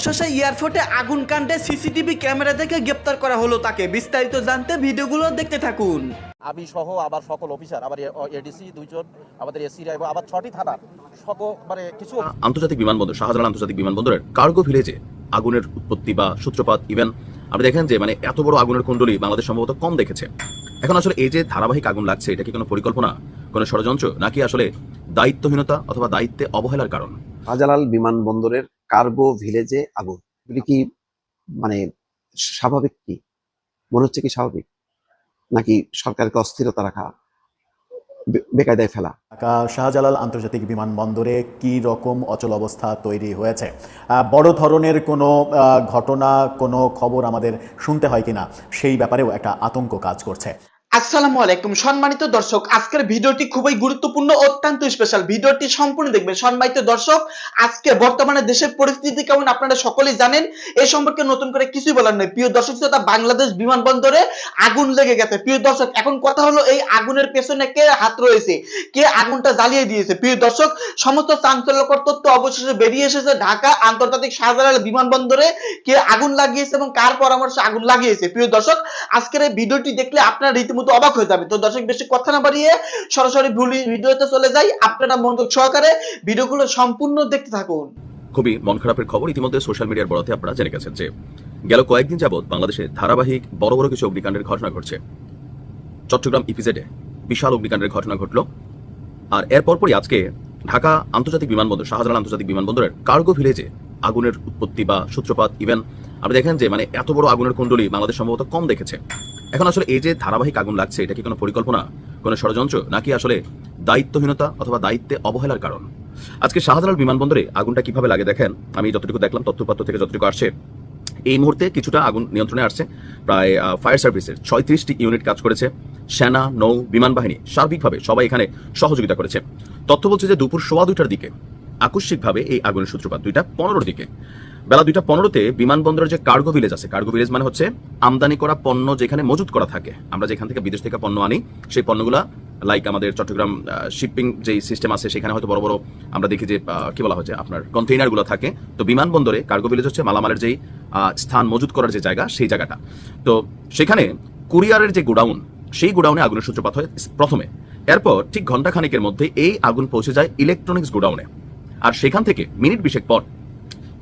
অবশেষে এয়ারপোর্টে আগুন কাণ্ডে সিসিটিভি ক্যামেরা দেখে গ্রেপ্তার করা হলো তাকে। বিস্তারিত জানতে ভিডিওগুলো দেখতে থাকুন। আমি সহ আবার সকল অফিসার আবার এডিসি দুইজন আমাদের এসিরা এবং আবার ছটি থানার সকল মানে কিছু আন্তর্জাতিক বিমানবন্দর শাহজালাল আন্তর্জাতিক বিমানবন্দরের কার্গো ভিলেজে আগুনের উৎপত্তি বা সূত্রপাত ইভেন আপনি দেখেন যে মানে এত বড় আগুনের কুণ্ডলী বাংলাদেশ সম্ভবত কম দেখেছে। এখন আসলে এই যে ধারাবাহিক আগুন লাগছে এটা কি কোনো পরিকল্পনা কোনো ষড়যন্ত্র নাকি আসলে দায়িত্বহীনতা অথবা দায়িত্বে অবহেলার কারণ? শাহজালাল বিমানবন্দরের কার্গো ভিলেজে আগুন। এগুলি কি মানে স্বাভাবিক কি? মনে হচ্ছে কি স্বাভাবিক? নাকি সরকারকে অস্থিরতা রাখা বেকায়দায় ফেলা? শাহজালাল আন্তর্জাতিক বিমানবন্দরে কি রকম অচল অবস্থা তৈরি হয়েছে? বড় ধরনের কোনো ঘটনা, কোনো খবর আমাদের শুনতে হয় কিনা? সেই ব্যাপারেও একটা আতঙ্ক কাজ করছে। আসসালামু আলাইকুম। সম্মানিত দর্শক, আজকের ভিডিওটি খুবই গুরুত্বপূর্ণ, অত্যন্ত স্পেশাল ভিডিওটি সম্পূর্ণ দেখবেন। সম্মানিত দর্শক, আজকে বর্তমানে দেশের পরিস্থিতি কেমন আপনারা সকলেই জানেন। এই সম্পর্কে নতুন করে কিছুই বলার নেই প্রিয় দর্শক শ্রোতা, বাংলাদেশ বিমানবন্দরে আগুন লেগে গেছে। প্রিয় দর্শক, এখন কথা হলো এই আগুনের পেছনে কে হাত রয়েছে? কে আগুনটা জ্বালিয়ে দিয়েছে? প্রিয় দর্শক, সমস্ত চাঞ্চল্যকর তথ্য অবশেষে বেরিয়ে এসেছে ঢাকা আন্তর্জাতিক শাহজালাল বিমানবন্দরে। কে আগুন লাগিয়েছে এবং কার পরামর্শে আগুন লাগিয়েছে? প্রিয় দর্শক, আজকের এই ভিডিওটি দেখলে আপনার রীতিমতো অবাক হয়ে যাবে। তো দর্শক, বেশি কথা না বাড়িয়ে সরাসরি ভুলি ভিডিওতে চলে যাই। আপনারা মনোযোগ সহকারে ভিডিওগুলো সম্পূর্ণ দেখতে থাকুন। খুবই মন খারাপের খবর ইতিমধ্যে সোশ্যাল মিডিয়ার বড়তে আপনারা জেনে গেছেন যে, গেল কয়েকদিন যাবৎ বাংলাদেশে ধারাবাহিক বড় বড় কিছু অগ্নিকাণ্ডের ঘটনা ঘটছে। চট্টগ্রাম ইপিজেডে বিশাল অগ্নিকাণ্ডের ঘটনা ঘটল। আর এর পরপরই আজকে ঢাকা আন্তর্জাতিক বিমানবন্দর, শাহজালাল আন্তর্জাতিক বিমানবন্দরের কার্গো ভিলেজে আগুনের উৎপত্তি বা সূত্রপাত। ইভেন আপনি দেখেন যে মানে এত বড় আগুনের কুণ্ডলী বাংলাদেশ সম্ভবত কম দেখেছে। এখন আসলে এই যে ধারাবাহিক আগুন লাগছে, এটা কি কোনো পরিকল্পনা, কোনো ষড়যন্ত্র, নাকি আসলে দায়িত্বহীনতা অথবা দায়িত্বে অবহেলার কারণ? আজকে শাহজালাল বিমানবন্দরে আগুনটা কীভাবে লাগে দেখেন? আমি যতটুকু দেখলাম, তথ্যপাত্র থেকে যতটুকু আসছে, এই মুহূর্তে কিছুটা আগুন নিয়ন্ত্রণে আসছে। প্রায় ফায়ার সার্ভিসের ছয়ত্রিশটি ইউনিট কাজ করেছে, সেনা, নৌ, বিমান বাহিনী, সার্বিকভাবে সবাই এখানে সহযোগিতা করেছে। তথ্য বলছে যে দুপুর সোয়া দুইটার দিকে, আকস্মিকভাবে এই আগুনের সূত্রপাত দুইটা পনেরোর দিকে। বেলা দুইটা পনেরোতে বিমানবন্দরের যে কার্গো ভিলেজ আছে, কার্গো ভিলেজ মানে হচ্ছে আমদানি করা পণ্য যেখানে মজুত করা থাকে। আমরা যেখান থেকে বিদেশ থেকে পণ্য আনি, সেই পণ্যগুলা লাইক আমাদের চট্টগ্রাম শিপিং যেই সিস্টেম আছে, সেখানে হয়তো বড় বড় আমরা দেখি যে কি বলা হচ্ছে আপনার কন্টেইনারগুলো থাকে। তো বিমানবন্দরে কার্গো ভিলেজ হচ্ছে মালামালের যেই স্থান, মজুত করার যে জায়গা, সেই জায়গাটা। তো সেখানে কুরিয়ারের যে গোডাউন, সেই গোডাউনে আগুনের সূত্রপাত হয় প্রথমে। এরপর ঠিক ঘণ্টা খানিকের মধ্যে এই আগুন পৌঁছে যায় ইলেকট্রনিক্স গোডাউনে। আর সেখান থেকে মিনিট বিশেক পর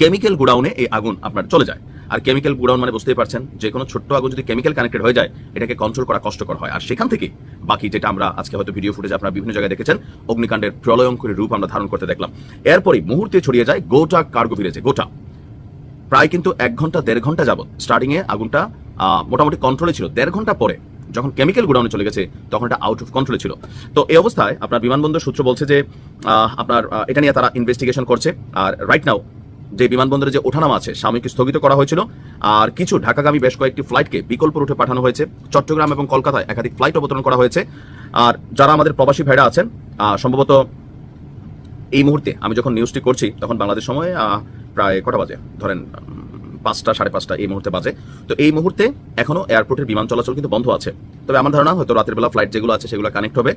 কেমিক্যাল গোডাউনে এই আগুন আপনার চলে যায়। আর কেমিক্যাল গোডাউন মানে বুঝতেই পারছেন যে কোনো ছোট্ট আগুন যদি কেমিক্যাল কানেক্টেড হয়ে যায়, এটাকে কন্ট্রোল করা কষ্টকর হয়। আর সেখান থেকে বাকি যেটা আমরা আজকে হয়তো ভিডিও ফুটেজ আপনারা বিভিন্ন জায়গায় দেখেছেন, অগ্নিকাণ্ডের প্রলয়ঙ্করী রূপ আমরা ধারণ করতে দেখলাম। এরপরই মুহূর্তে ছড়িয়ে যায় গোটা কার্গো ভিলেজে, গোটা। প্রায় কিন্তু এক ঘণ্টা, দেড় ঘণ্টা যাবত স্টার্টিং এ আগুনটা মোটামুটি কন্ট্রোলে ছিল। দেড় ঘণ্টা পরে যখন কেমিক্যাল গোডাউনে চলে গেছে, তখন এটা আউট অফ কন্ট্রোলে ছিল। তো এই অবস্থায় আপনার বিমানবন্দর সূত্র বলছে যে আপনার এটা নিয়ে তারা ইনভেস্টিগেশন করছে। আর রাইট নাও যে বিমানবন্দরে যে ওঠানামা আছে, সাময়িক স্থগিত করা হয়েছিল। আর কিছু ঢাকাগামী বেশ কয়েকটি ফ্লাইটকে বিকল্প রুটে পাঠানো হয়েছে। চট্টগ্রাম এবং কলকাতায় একাধিক ফ্লাইট অবতরণ করা হয়েছে। আর যারা আমাদের প্রবাসী ভাইরা আছেন সম্ভবত এই মুহূর্তে আমি যখন নিউজটি করছি, তখন বাংলাদেশ সময়ে প্রায় কটা বাজে? ধরেন পাঁচটা, সাড়ে পাঁচটা এই মুহূর্তে বাজে। তো এই মুহূর্তে এখনও এয়ারপোর্টের বিমান চলাচল কিন্তু বন্ধ আছে। তবে আমার ধারণা, হয়তো রাতের বেলা ফ্লাইট যেগুলো আছে, সেগুলো কানেক্ট হবে।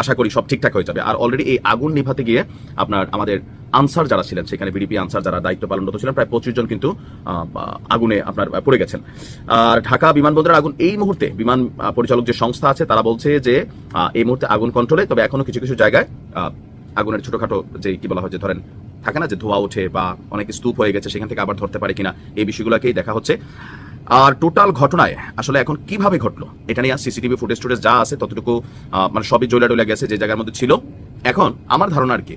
আশা করি সব ঠিকঠাক হয়ে যাবে। আর অলরেডি এই আগুন নিভাতে গিয়ে আপনার, আমাদের আনসার যারা ছিলেন, সেখানে বিডিপি আনসার যারা দায়িত্ব পালনরত ছিলেন, প্রায় পঁচিশ জন কিন্তু আগুনে আপনার পড়ে গেছেন। আর ঢাকা বিমানবন্দরের আগুন এই মুহূর্তে বিমান পরিচালক যে সংস্থা আছে, তারা বলছে যে এই মুহূর্তে আগুন কন্ট্রোলে তবে এখনও কিছু কিছু জায়গায় আগুনের ছোটখাটো যে কি বলা হয় যে ধরেন, থাকে না যে ধোঁয়া ওঠে বা অনেক স্তূপ হয়ে গেছে, সেখান থেকে আবার ধরতে পারে কিনা, এই বিষয়গুলোকেই দেখা হচ্ছে। আর টোটাল ঘটনায় আসলে এখন কীভাবে ঘটলো, এটা নিয়ে সিসিটিভি ফুটেজ টুটেজ যা আছে, ততটুকু মানে সবই জয়লা টইলা গেছে যে জায়গার মধ্যে ছিল। এখন আমার ধারণা আর কি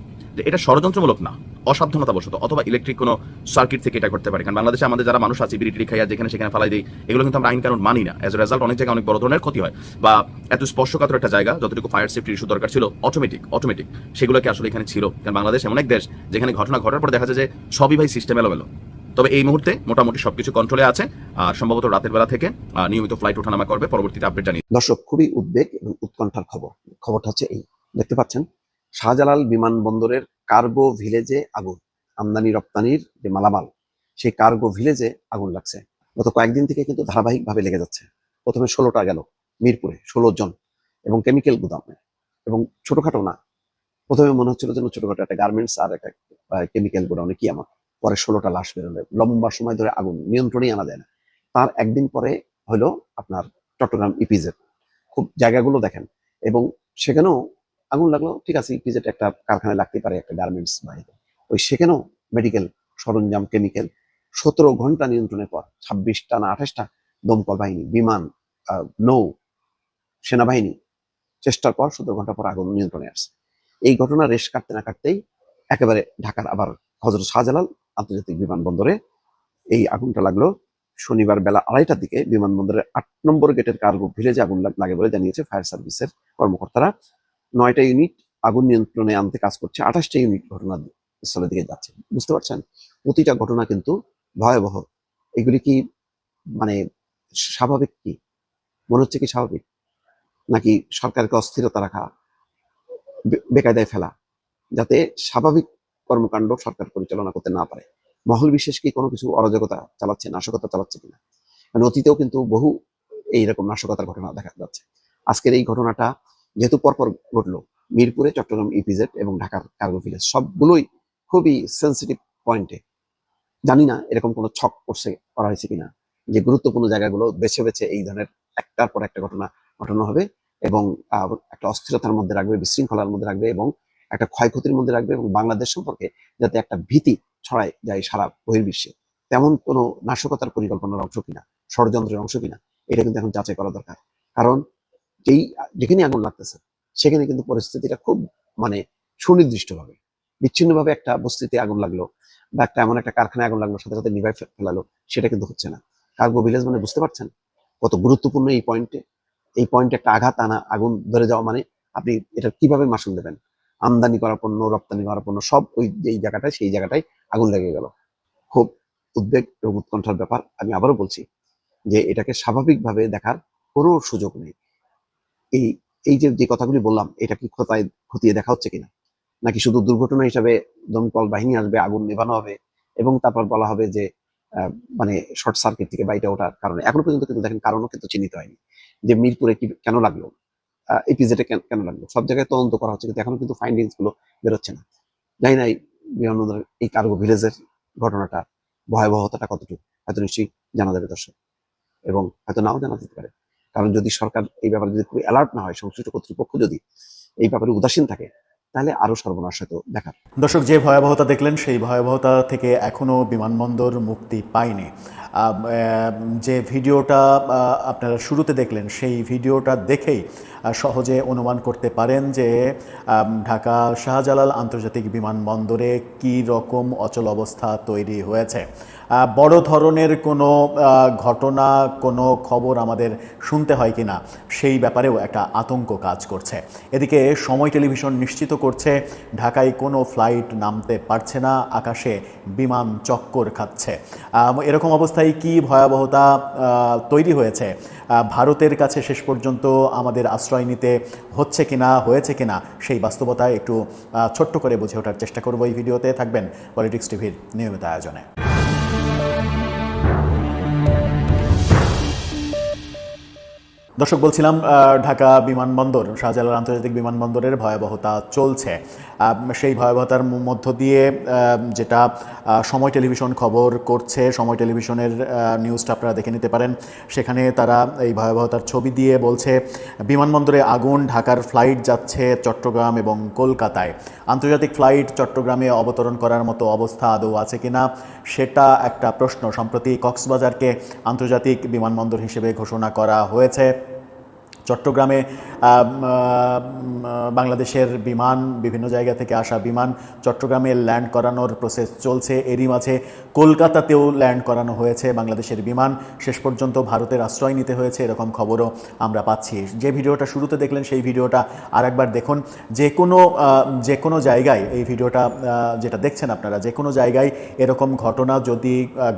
এটা ষড়যন্ত্রমূলক না অসাবধানতা বশত অথবা ইলেকট্রিক কোনো সার্কিট থেকে এটা করতে পারে। কারণ বাংলাদেশে আমাদের যারা মানুষ আছে বিড়ি টিড়ি খাইয়া যেখানে সেখানে ফালাই দিই, এগুলো কিন্তু আমরা আইন কানুন মানি না। এজ এ রেজাল্ট অনেক জায়গায় অনেক বড় ধরনের ক্ষতি হয়। বা এত স্পর্শকাতর একটা জায়গা, যতটুকু ফায়ার সেফটি ইস্যু দরকার ছিল অটোমেটিক অটোমেটিক সেগুলোকে আসলে এখানে ছিল। কারণ বাংলাদেশ এমন এক দেশ, যেখানে ঘটনা ঘটার পর দেখা যায় যে সবই ভাই সিস্টেম এলোমেলো। তবে এই মুহূর্তে মোটামুটি সবকিছু কন্ট্রোলে আছে। আর সম্ভবত রাতের বেলা থেকে নিয়মিত ফ্লাইট ওঠানামা করবে। পরবর্তীতে আপডেট জানিয়ে দর্শক, খুবই উদ্বেগ এবং উৎকণ্ঠার খবর। খবরটা হচ্ছে এই। দেখতে পাচ্ছেন শাহজালাল বিমানবন্দরের কার্গো ভিলেজে আগুন, আমদানি রপ্তানির যে মালামাল, সেই কার্গো ভিলেজে আগুন লাগছে। গত কয়েকদিন থেকে কিন্তু ধারাবাহিকভাবে লেগে যাচ্ছে। প্রথমে ষোলোটা গেল মিরপুরে, ষোলো জন এবং কেমিক্যাল গুদামে। এবং ছোটোখাটো না, প্রথমে মনে হচ্ছিল যেন ছোটখাটো একটা গার্মেন্টস আর একটা কেমিক্যাল গোডাউনে কি আমার পরে ষোলোটা লাশ বেরোলে। লম্বা সময় ধরে আগুন নিয়ন্ত্রণেই আনা যায় না। তার একদিন পরে হলো আপনার চট্টগ্রাম ইপিজেড। খুব জায়গাগুলো দেখেন এবং সেখানেও আগুন লাগল, ঠিক আছে, ইপিজেড একটা কারখানায় লাগতে পারে, একটা গার্মেন্টস বাড়িতে ওই সেখানেও মেডিকেল সরঞ্জাম কেমিক্যাল সতেরো ঘণ্টা নিয়ন্ত্রণের পর, ছাব্বিশটা না আঠাশটা দমকল বাহিনী, বিমান নৌ, সেনাবাহিনী, চেষ্টার পর সতেরো ঘণ্টা পর আগুন নিয়ন্ত্রণে আসছে। এই ঘটনা রেশ কাটতে না কাটতেই একেবারে ঢাকার আবার হজরত শাহজালাল আন্তর্জাতিক বিমানবন্দরে এই আগুনটা লাগল। শনিবার বেলা আড়াইটার দিকে বিমানবন্দরের আট নম্বর গেটের কার্গো ভিলেজে আগুন লাগে বলে জানিয়েছে ফায়ার সার্ভিসের কর্মকর্তারা। নয়টা ইউনিট আগুন নিয়ন্ত্রণে আনতে কাজ করছে, আঠাশটা ইউনিট ঘটনা স্থলের দিকে যাচ্ছে। বুঝতে পারছেন? প্রতিটা ঘটনা কিন্তু ভয়াবহ। এগুলি কি মানে স্বাভাবিক কি? মনে হচ্ছে কি স্বাভাবিক? নাকি সরকারকে অস্থিরতা রাখা বেকায়দায় ফেলা, যাতে স্বাভাবিক কর্মকাণ্ড সরকার পরিচালনা করতে না পারে? মহল বিশেষ কি কোনো কিছু অরাজকতা চালাচ্ছে, নাশকতা চালাচ্ছে কিনা? অতীতেও কিন্তু বহু এইরকম নাশকতার ঘটনা দেখা যাচ্ছে। আজকের এই ঘটনাটা যেহেতু পরপর ঘটলো, মিরপুরে, চট্টগ্রাম, ইপিজেড এবং ঢাকার কার্গো ভিলেজ সবগুলোই খুবই সেন্সিটিভ পয়েন্টে জানি না এরকম কোনো ছক করছে করা হয়েছে কিনা, যে গুরুত্বপূর্ণ জায়গাগুলো বেছে বেছে এই ধরনের একটার পর একটা ঘটনা ঘটানো হবে এবং একটা অস্থিরতার মধ্যে রাখবে, বিশৃঙ্খলার মধ্যে রাখবে এবং একটা ক্ষয়ক্ষতির মধ্যে রাখবে এবং বাংলাদেশ সম্পর্কে যাতে একটা ভীতি ছড়ায় যায় সারা বহির্বিশ্বে। তেমন কোনো নাশকতার পরিকল্পনার অংশ কিনা, ষড়যন্ত্রের অংশ কিনা, এটা কিন্তু এখন যাচাই করা দরকার। কারণ যেই যেখানে আগুন লাগতেছে, সেখানে কিন্তু পরিস্থিতিটা খুব মানে সুনির্দিষ্টভাবে। বিচ্ছিন্নভাবে একটা বস্তিতে আগুন লাগল বা একটা এমন একটা কারখানায় আগুন লাগল, সাথে সাথে নিভাই ফেলালো, সেটা কিন্তু হচ্ছে না। কার্গো ভিলেজ মানে বুঝতে পারছেন? কত গুরুত্বপূর্ণ এই পয়েন্টে। এই পয়েন্টে একটা আঘাত আনা, আগুন ধরে যাওয়া মানে আপনি এটা কীভাবে মাসুল দেবেন? আমদানি করা পণ্য, রপ্তানি করা পণ্য, সব ওই যেই জায়গাটায়, সেই জায়গাটায় আগুন লেগে গেল। খুব উদ্বেগ এবং উৎকণ্ঠার ব্যাপার। আমি আবারও বলছি যে এটাকে স্বাভাবিকভাবে দেখার কোনো সুযোগ নেই। এই এই যে যে কথাগুলি বললাম, এটা কি খোতায় খতিয়ে দেখা হচ্ছে কিনা? নাকি শুধু দুর্ঘটনা হিসাবে দমকল বাহিনী আসবে, আগুন নেভানো হবে এবং তারপর বলা হবে যে মানে শর্ট সার্কিট থেকে বাইটা ওঠার কারণে? এখনও পর্যন্ত কিন্তু দেখেন কারণও কিন্তু চিহ্নিত হয়নি যে মিরপুরে কি, কেন লাগল? এপিজেডে কেন লাগল? সব জায়গায় তদন্ত করা হচ্ছে কিন্তু এখনও কিন্তু ফাইন্ডিংসগুলো বেরোচ্ছে না। জানি না এই, বিমানবন্দরের এই কার্গো ভিলেজের ঘটনাটা ভয়াবহতাটা কতটুকু, হয়তো নিশ্চয়ই জানা যাবে দর্শক। এবং হয়তো নাও জানা যেতে পারে। কারণ যদি সরকার এই ব্যাপারে যদি খুবই অ্যালার্ট না হয়, সংশ্লিষ্ট কর্তৃপক্ষ যদি এই ব্যাপারে উদাসীন থাকে, তাহলে আরও সর্বনাশ হয়তো দেখার দর্শক, যে ভয়াবহতা দেখলেন, সেই ভয়াবহতা থেকে এখনও বিমানবন্দর মুক্তি পায়নি। যে ভিডিওটা আপনারা শুরুতে দেখলেন, সেই ভিডিওটা দেখেই সহজে অনুমান করতে পারেন যে ঢাকা শাহজালাল আন্তর্জাতিক বিমানবন্দরে কী রকম অচল অবস্থা তৈরি হয়েছে? বড় ধরনের কোনো ঘটনা, কোনো খবর আমাদের শুনতে হয় কিনা সেই ব্যাপারেও একটা আতঙ্ক কাজ করছে। এদিকে সময় টেলিভিশন নিশ্চিত করছে, ঢাকায় কোনো ফ্লাইট নামতে পারছে না, আকাশে বিমান চক্কর খাচ্ছে। এরকম অবস্থায় কি ভয়াবহতা তৈরি হয়েছে? ভারতের কাছে শেষ পর্যন্ত আমাদের আশ্রয় নিতে হচ্ছে কি না হয়েছে কি না সেই বাস্তবতায় একটু ছোট্ট করে বুঝে ওঠার চেষ্টা করব এই ভিডিওতে। থাকবেন পলিটিক্স টিভির নিয়মিত আয়োজনে। দর্শক, বলছিলাম ঢাকা বিমানবন্দর, শাহজালাল আন্তর্জাতিক বিমানবন্দরের ভয়াবহতা চলছে। সেই ভয়াবহতার মধ্য দিয়ে যেটা সময় টেলিভিশন খবর করছে, সময় টেলিভিশনের নিউজটা আপনারা দেখে নিতে পারেন। সেখানে তারা এই ভয়াবহতার ছবি দিয়ে বলছে, বিমানবন্দরে আগুন, ঢাকার ফ্লাইট যাচ্ছে চট্টগ্রাম এবং কলকাতায়। আন্তর্জাতিক ফ্লাইট চট্টগ্রামে অবতরণ করার মতো অবস্থা আদৌ আছে কিনা সেটা একটা প্রশ্ন। সম্প্রতি কক্সবাজারকে আন্তর্জাতিক বিমানবন্দর হিসেবে ঘোষণা করা হয়েছে। চট্টগ্রামে বাংলাদেশের বিমান, বিভিন্ন জায়গা থেকে আসা বিমান চট্টগ্রামে ল্যান্ড করানোর প্রসেস চলছে। এরই মাঝে কলকাতাতেও ল্যান্ড করানো হয়েছে বাংলাদেশের বিমান। শেষ পর্যন্ত ভারতের আশ্রয় নিতে হয়েছে, এরকম খবরও আমরা পাচ্ছি। যে ভিডিওটা শুরুতে দেখলেন, সেই ভিডিওটা আরেকবার দেখুন। যে কোনো যে কোনো জায়গায় এই ভিডিওটা যেটা দেখছেন আপনারা, যে কোনো জায়গায় এরকম ঘটনা যদি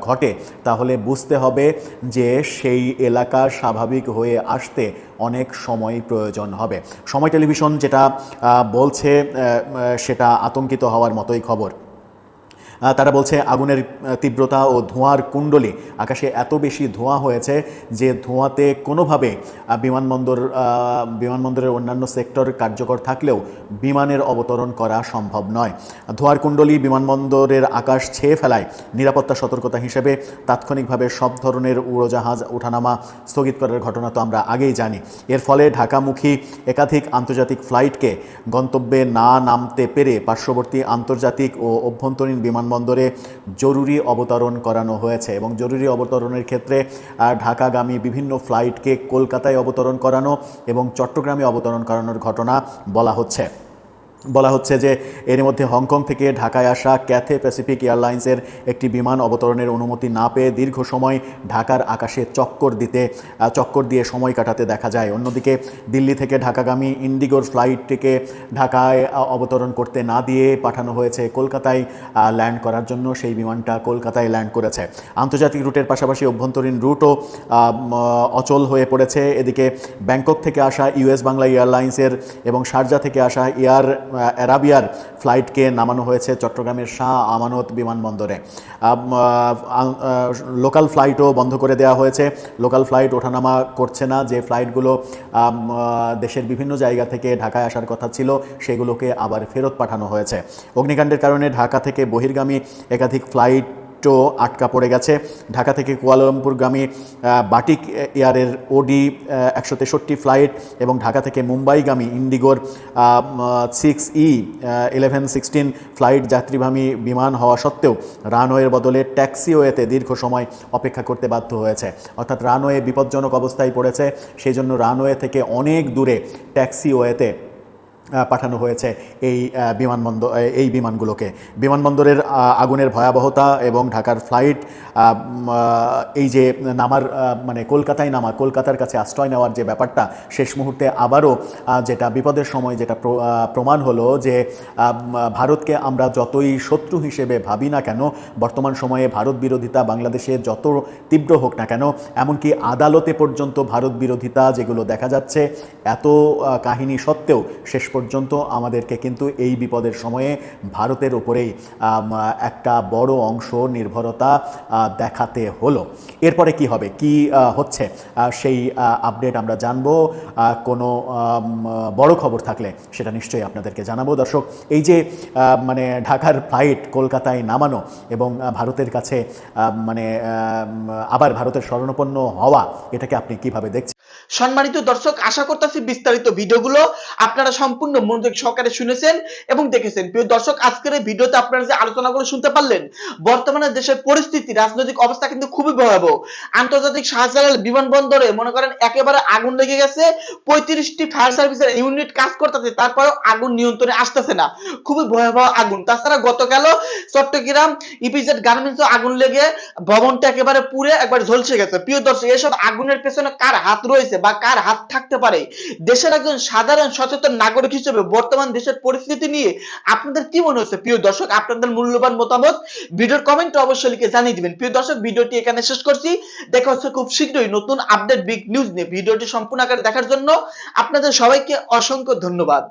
ঘটে, তাহলে বুঝতে হবে যে সেই এলাকা স্বাভাবিক হয়ে আসতে অনেক সময় প্রয়োজন হবে। সময় টেলিভিশন যেটা বলছে সেটা আতঙ্কিত হওয়ার মতোই খবর। তারা বলছে, আগুনের তীব্রতা ও ধোঁয়ার কুণ্ডলী আকাশে এত বেশি ধোঁয়া হয়েছে যে ধোঁয়াতে কোনোভাবে বিমানবন্দর বিমানবন্দরের অন্যান্য সেক্টর কার্যকর থাকলেও বিমানের অবতরণ করা সম্ভব নয়। ধোঁয়ার কুণ্ডলী বিমানবন্দরের আকাশ ছেয়ে ফেলায় নিরাপত্তা সতর্কতা হিসেবে তাৎক্ষণিকভাবে সব ধরনের উড়োজাহাজ ওঠানামা স্থগিত করার ঘটনা তো আমরা আগেই জানি। এর ফলে ঢাকামুখী একাধিক আন্তর্জাতিক ফ্লাইটকে গন্তব্যে না নামতে পেরে পার্শ্ববর্তী আন্তর্জাতিক ও অভ্যন্তরীণ বিমানবন্দরে জরুরি অবতরণ করানো হয়েছে এবং জরুরি অবতরণের ক্ষেত্রে ঢাকাগামী বিভিন্ন ফ্লাইটকে কলকাতায় অবতরণ করানো এবং চট্টগ্রামে অবতরণ করানোর ঘটনা বলা হচ্ছে। বলা হচ্ছে যে এর মধ্যে হংকং থেকে ঢাকায় আসা ক্যাথে প্যাসিফিক এয়ারলাইন্সের একটি বিমান অবতরণের অনুমতি না পেয়ে দীর্ঘ সময় ঢাকার আকাশে চক্কর দিতে চক্কর দিয়ে সময় কাটাতে দেখা যায়। অন্যদিকে দিল্লি থেকে ঢাকাগামী ইন্ডিগোর ফ্লাইটটিকে ঢাকায় অবতরণ করতে না দিয়ে পাঠানো হয়েছে। কলকাতায় ল্যান্ড করার জন্য সেই বিমানটা কলকাতায় ল্যান্ড করেছে। আন্তর্জাতিক রুটের পাশাপাশি অভ্যন্তরীণ রুটও অচল হয়ে পড়েছে। এদিকে ব্যাংকক থেকে আসা ইউএস বাংলা এয়ারলাইন্সের এবং শারজা থেকে আসা এয়ার অ্যারাবিয়ার ফ্লাইটকে নামানো হয়েছে চট্টগ্রামের শাহ আমানত বিমানবন্দরে। লোকাল ফ্লাইটও বন্ধ করে দেওয়া হয়েছে। লোকাল ফ্লাইট ওঠানামা করছে না। যে ফ্লাইটগুলো দেশের বিভিন্ন জায়গা থেকে ঢাকায় আসার কথা ছিল, সেগুলোকে আবার ফেরত পাঠানো হয়েছে। অগ্নিকাণ্ডের কারণে ঢাকা থেকে বহির্গামী একাধিক ফ্লাইট ও আটকা পড়ে গেছে। ঢাকা থেকে কুয়ালালামপুরগামী বাটিক এয়ারের ওডি একশো তেষট্টি ফ্লাইট এবং ঢাকা থেকে মুম্বাইগামী ইন্ডিগোর six E eleven sixteen flight যাত্রীবাহী বিমান হওয়া সত্ত্বেও রানওয়ের বদলে ট্যাক্সিওয়েতে দীর্ঘ সময় অপেক্ষা করতে বাধ্য হয়েছে। অর্থাৎ রানওয়ে বিপজ্জনক অবস্থায় পড়েছে। সেই জন্য রানওয়ে থেকে অনেক দূরে ট্যাক্সিওয়েতে পাঠানো হয়েছে এই বিমানবন্দর এই বিমানগুলোকে। বিমানবন্দরের আগুনের ভয়াবহতা এবং ঢাকার ফ্লাইট এই যে নামার মানে কলকাতায় নামা, কলকাতার কাছে আশ্রয় নেওয়ার যে ব্যাপারটা, শেষ মুহূর্তে আবারও যেটা বিপদের সময়, যেটা প্র- প্রমাণ হলো যে ভারতকে আমরা যতই শত্রু হিসেবে ভাবি না কেন, বর্তমান সময়ে ভারত বিরোধিতা বাংলাদেশে যত তীব্র হোক না কেন, এমনকি আদালতে পর্যন্ত ভারত বিরোধিতা যেগুলো দেখা যাচ্ছে, এত কাহিনী সত্ত্বেও শেষ পর্যন্ত আমাদেরকে কিন্তু এই বিপদের সময়ে ভারতের উপরেই একটা বড় অংশ নির্ভরতা দেখাতে হলো। এরপরে কি হবে? কি হচ্ছে? সেই আপডেট আমরা জানব। কোনো বড় খবর থাকলে সেটা নিশ্চয়ই আপনাদেরকে জানাব। দর্শক, এই যে মানে ঢাকার ফ্লাইট কলকাতায় নামানো এবং ভারতের কাছে মানে আবার ভারতের শরণাপন্ন হওয়া, এটাকে আপনি কীভাবে দেখছেন? সম্মানিত দর্শক, আশা করতেছি বিস্তারিত ভিডিওগুলো আপনারা সম্পূর্ণ মনোযোগ সহকারে শুনেছেন এবং দেখেছেন। প্রিয় দর্শক, আজকের এই ভিডিওতে আপনারা যে আলোচনাগুলো শুনতে পারলেন, বর্তমানে দেশের পরিস্থিতি, রাজনৈতিক অবস্থা কিন্তু খুবই ভয়াবহ। আন্তর্জাতিক শাহজালাল বিমানবন্দরে মনে করেন একেবারে আগুন লেগে গেছে, পঁয়ত্রিশটি ফায়ার সার্ভিসের ইউনিট কাজ করতেছে, তারপরেও আগুন নিয়ন্ত্রণে আসতেছে না। খুবই ভয়াবহ আগুন। তাছাড়া গতকালও চট্টগ্রাম ইপিজেড গার্মেন্টস আগুন লেগে, ভবনটা একেবারে পুড়ে একবার ঝলসে গেছে। প্রিয় দর্শক, এসব আগুনের পেছনে কার হাত রয়েছে বা কার হাত থাকতে পারে? দেশের একজন সাধারণ সচেতন নাগরিক হিসেবে বর্তমান দেশের পরিস্থিতি নিয়ে আপনাদের কি মনে হচ্ছে? প্রিয় দর্শক, আপনাদের মূল্যবান মতামত ভিডিওর কমেন্টে অবশ্যই লিখে জানিয়ে দিবেন। প্রিয় দর্শক, ভিডিওটি এখানে শেষ করছি। দেখা হচ্ছে খুব শীঘ্রই নতুন আপডেট বিগ নিউজ নিয়ে। ভিডিওটি সম্পূর্ণ আকারে দেখার জন্য আপনাদের সবাইকে অসংখ্য ধন্যবাদ।